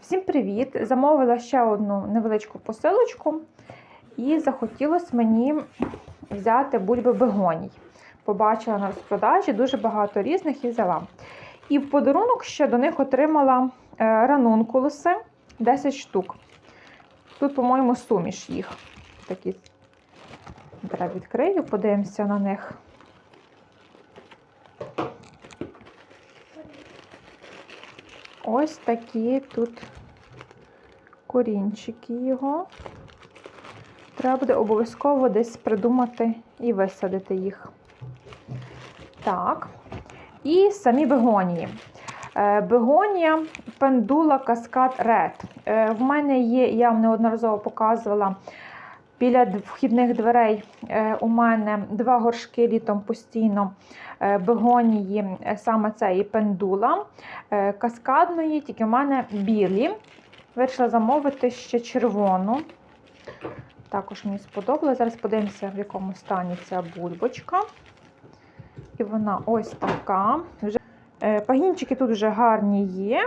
Всім привіт! Замовила ще одну невеличку посилочку, і захотілося мені взяти бульби бегоній. Побачила на розпродажі дуже багато різних і взяла. І в подарунок ще до них отримала е, ранункулуси 10 штук. Тут, по-моєму, суміш їх. Такі. Зараз відкрию, подивимося на них. Ось такі тут корінчики його. Треба буде обов'язково десь придумати і висадити їх. Так. І самі бегонії. Е, Бегонія пендула Каскад Ред. Е, В мене є, я вам неодноразово показувала. Біля вхідних дверей е, у мене два горшки літом постійно е, бегонії, е, саме це і пендула каскадної, тільки в мене білі. Вирішила замовити ще червону. Також мені сподобалося. Зараз подивимося, в якому стані ця бульбочка. І вона ось така. Вже, Пагінчики тут вже гарні є.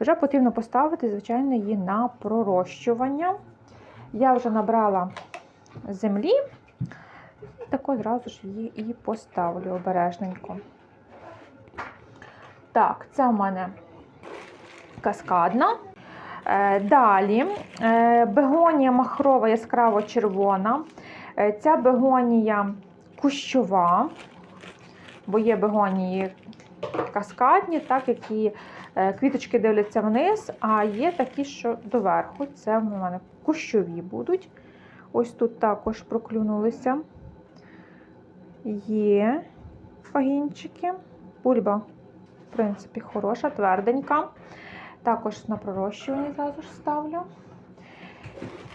Вже потрібно поставити, звичайно, її на пророщування. Я вже набрала землі, і так одразу ж її і поставлю обережненько. Так, це у мене каскадна. Е, Далі е, бегонія махрова яскраво червона. Е, Ця бегонія кущова, бо є бегонії каскадні, так, які е, квіточки дивляться вниз, а є такі, що доверху. Це в мене кущові будуть. Ось тут також проклюнулися. Є пагінчики. Бульба, в принципі, хороша, тверденька. Також на пророщування зразу ж ставлю.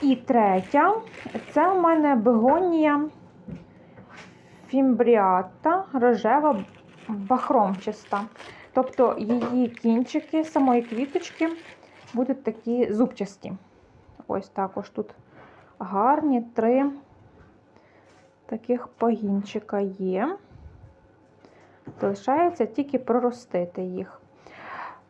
І третя це у мене бегонія фімбріата, рожева бахромчаста. Тобто її кінчики самої квіточки будуть такі зубчасті. Ось також тут гарні три таких пагінчика є. Залишається тільки проростити їх.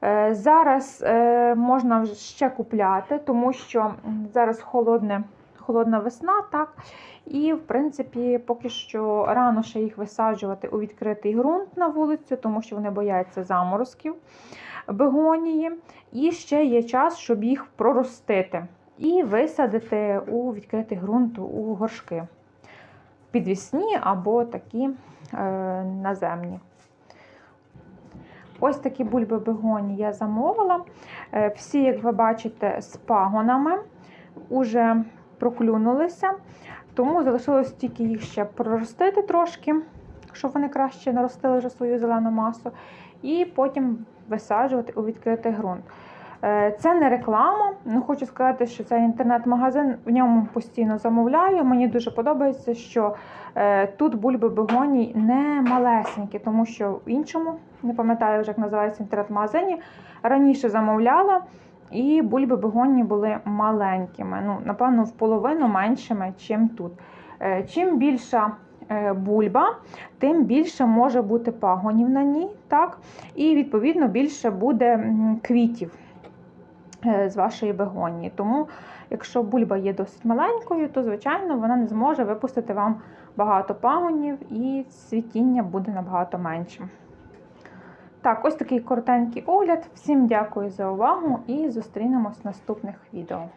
Е, Зараз е, можна ще купляти, тому що зараз холодне, холодна весна, так? І, в принципі, поки що рано ще їх висаджувати у відкритий ґрунт на вулицю, тому що вони бояться заморозків бегонії. І ще є час, щоб їх проростити і висадити у відкритий ґрунт у горшки. Підвісні або такі е, наземні. Ось такі бульби бегоні я замовила. Е, Всі, як ви бачите, з пагонами уже проклюнулися, тому залишилось тільки їх ще проростити трошки, щоб вони краще наростили вже свою зелену масу, і потім висаджувати у відкритий ґрунт. Е, Це не реклама. Ну, хочу сказати, що це інтернет-магазин, в ньому постійно замовляю. Мені дуже подобається, що е, тут бульби бегоній не малесенькі, тому що в іншому, не пам'ятаю вже, як називається інтернет-магазині, раніше замовляла. І бульби бегонії були маленькими. Ну, напевно, в половину меншими, ніж тут. Е, Чим більша е, бульба, тим більше може бути пагонів на ній, так? і відповідно більше буде квітів е, з вашої бегонії. Тому, якщо бульба є досить маленькою, то, звичайно, вона не зможе випустити вам багато пагонів і цвітіння буде набагато меншим. Так, ось такий коротенький огляд. Всім дякую за увагу і зустрінемось в наступних відео.